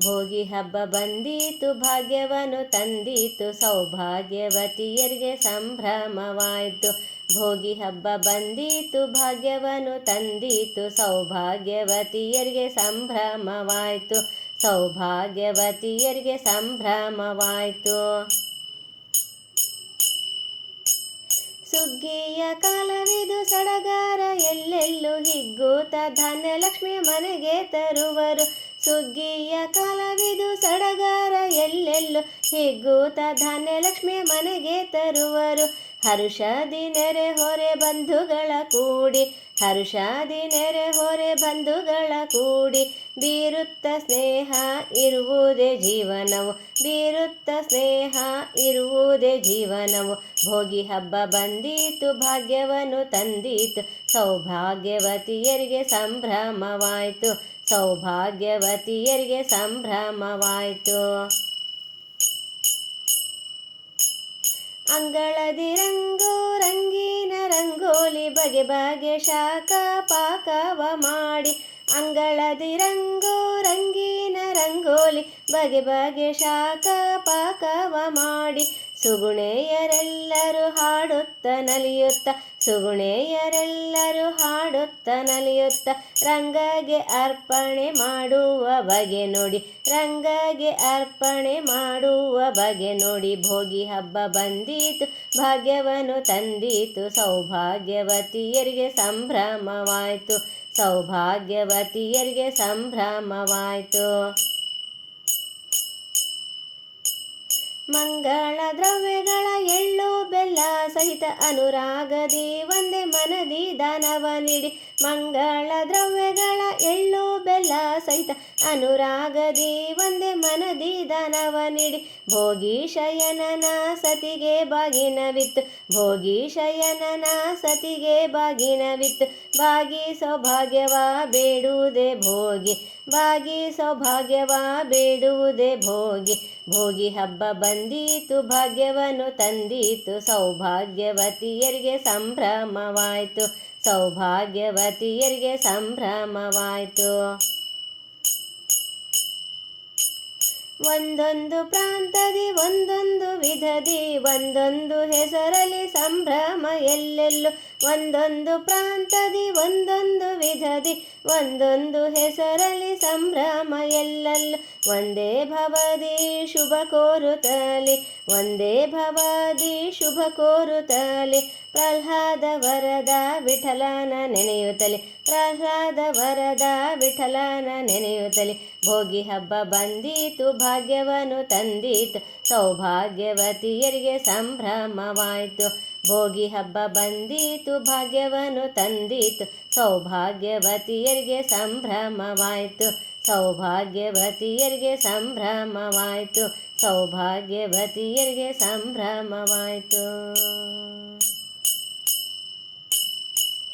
ಭೋಗಿ ಹಬ್ಬ ಬಂದೀತು, ಭಾಗ್ಯವನು ತಂದೀತು, ಸೌಭಾಗ್ಯವತಿಯರಿಗೆ ಸಂಭ್ರಮವಾಯಿತು. ಭೋಗಿ ಹಬ್ಬ ಬಂದೀತು, ಭಾಗ್ಯವನು ತಂದೀತು, ಸೌಭಾಗ್ಯವತಿಯರಿಗೆ ಸಂಭ್ರಮವಾಯಿತು. ಸೌಭಾಗ್ಯವತಿಯರಿಗೆ ಸಂಭ್ರಮವಾಯಿತು. ಸುಗ್ಗಿಯ ಕಾಲವಿದು ಸಡಗಾರ ಎಲ್ಲೆಲ್ಲೂ ಹಿಗ್ಗೂತ ಧಾನ್ಯಲಕ್ಷ್ಮಿಯ ಮನೆಗೆ ತರುವರು. ಸುಗ್ಗಿಯ ಕಾಲವಿದು ಸಡಗಾರ ಎಲ್ಲೆಲ್ಲೋ ಹಿಗ್ಗೂತ ಧಾನ್ಯಲಕ್ಷ್ಮಿಯ ಮನೆಗೆ ತರುವರು. ಹರುಷದಿ ನೆರೆ ಹೊರೆ ಬಂಧುಗಳ ಕೂಡಿ ಹರುಷಾದಿ ನೆರೆ ಹೊರೆ ಬಂಧುಗಳ ಕೂಡಿ, ಬೀರುತ್ತ ಸ್ನೇಹ ಇರುವುದೇ ಜೀವನವು, ಬೀರುತ್ತ ಸ್ನೇಹ ಇರುವುದೇ ಜೀವನವು. ಭೋಗಿ ಹಬ್ಬ ಬಂದೀತು, ಭಾಗ್ಯವನ್ನು ತಂದೀತು, ಸೌಭಾಗ್ಯವತಿಯರಿಗೆ ಸಂಭ್ರಮವಾಯಿತು ಸೌಭಾಗ್ಯವತಿಯರಿಗೆ ಸಂಭ್ರಮವಾಯಿತು. ಅಂಗಳದಿ ರಂಗೋ, ರಂಗಿನ ರಂಗೋಲಿ, ಬಗೆ ಬಗೆ ಶಾಖ ಪಾಕವ ಮಾಡಿ. ಅಂಗಳದಿ ರಂಗೋ, ರಂಗಿನ ರಂಗೋಲಿ, ಬಗೆ ಬಗೆ ಶಾಖ ಪಾಕವ ಮಾಡಿ. ಸುಗುಣೆಯರೆಲ್ಲರೂ ಹಾಡುತ್ತ ನಲಿಯುತ್ತ, ಸುಗುಣೆಯರೆಲ್ಲರೂ ಹಾಡುತ್ತ ನಲಿಯುತ್ತ, ರಂಗಗೆ ಅರ್ಪಣೆ ಮಾಡುವ ಬಗೆ ನೋಡಿ, ರಂಗಗೆ ಅರ್ಪಣೆ ಮಾಡುವ ಬಗೆ ನೋಡಿ, ಭೋಗಿ ಹಬ್ಬ ಬಂದೀತು, ಭಾಗ್ಯವನ್ನು ತಂದೀತು, ಸೌಭಾಗ್ಯವತಿಯರಿಗೆ ಸಂಭ್ರಮವಾಯಿತು ಸೌಭಾಗ್ಯವತಿಯರಿಗೆ ಸಂಭ್ರಮವಾಯಿತು. ಮಂಗಳ ದ್ರವ್ಯಗಳ ಎಳ್ಳು ಸಹಿತ ಅನುರಾಗದಿ ಒಂದೇ ಮನದಿ ದಾನವ ನೀಡಿ ಮಂಗಳ ದ್ರವ್ಯಗಳ ಎಳ್ಳು ಬೆಲ್ಲ ಸಹಿತ ಅನುರಾಗದಿ ಒಂದೇ ಮನದಿ ದಾನವ ನೀಡಿ ಭೋಗಿ ಶಯನನ ಸತಿಗೆ ಬಾಗಿನವಿತ್ತು. ಭೋಗಿ ಶಯನನ ಸತಿಗೆ ಬಾಗಿನವಿತ್ತು. ಬಾಗಿ ಸೌಭಾಗ್ಯವ ಬೇಡುವುದೇ ಭೋಗಿ. ಬಾಗಿ ಸೌಭಾಗ್ಯವ ಬೇಡುವುದೇ ಭೋಗಿ. ಭೋಗಿ ಹಬ್ಬ ಬಂದೀತು, ಭಾಗ್ಯವನ್ನು ತಂದೀತು ಸೌಭಾಗ್ಯವತಿಯರಿಗೆ ಸಂಭ್ರಮವಾಯಿತು. ಸೌಭಾಗ್ಯವತಿಯರಿಗೆ ಸಂಭ್ರಮವಾಯಿತು. ಒಂದೊಂದು ಪ್ರಾಂತದಿ ಒಂದೊಂದು ವಿಧದಿ, ಒಂದೊಂದು ಹೆಸರಲ್ಲಿ ಸಂಭ್ರಮ ಎಲ್ಲೆಲ್ಲೂ. ಒಂದೊಂದು ಪ್ರಾಂತದಿ ಒಂದೊಂದು ವಿಧದಿ ಒಂದೊಂದು ಹೆಸರಲ್ಲಿ ಸಂಭ್ರಮ ಎಲ್ಲಲ್ಲ. ಒಂದೇ ಭವದಿ ಶುಭ ಕೋರುತ್ತಲೇ ಒಂದೇ ಭವದಿ ಶುಭ ಕೋರುತ್ತಲಿ. ಪ್ರಹ್ಲಾದ ವರದ ವಿಠಲನ ನೆನೆಯುತ್ತಲಿ, ಪ್ರಹ್ಲಾದ ವರದ ವಿಠಲನ ನೆನೆಯುತ್ತಲಿ, ಭೋಗಿ ಹಬ್ಬ ಬಂದೀತು, ಭಾಗ್ಯವನ್ನು ತಂದೀತು, ಸೌಭಾಗ್ಯವತಿಯರಿಗೆ ಸಂಭ್ರಮವಾಯಿತು. ಭೋಗಿ ಹಬ್ಬ ಬಂದೀತು, ಭಾಗ್ಯವನ್ನು ತಂದೀತು, ಸೌಭಾಗ್ಯವತಿಯರಿಗೆ ಸಂಭ್ರಮವಾಯಿತು. ಸೌಭಾಗ್ಯವತಿಯರಿಗೆ ಸಂಭ್ರಮವಾಯಿತು ಸೌಭಾಗ್ಯವತಿಯರಿಗೆ ಸಂಭ್ರಮವಾಯಿತು.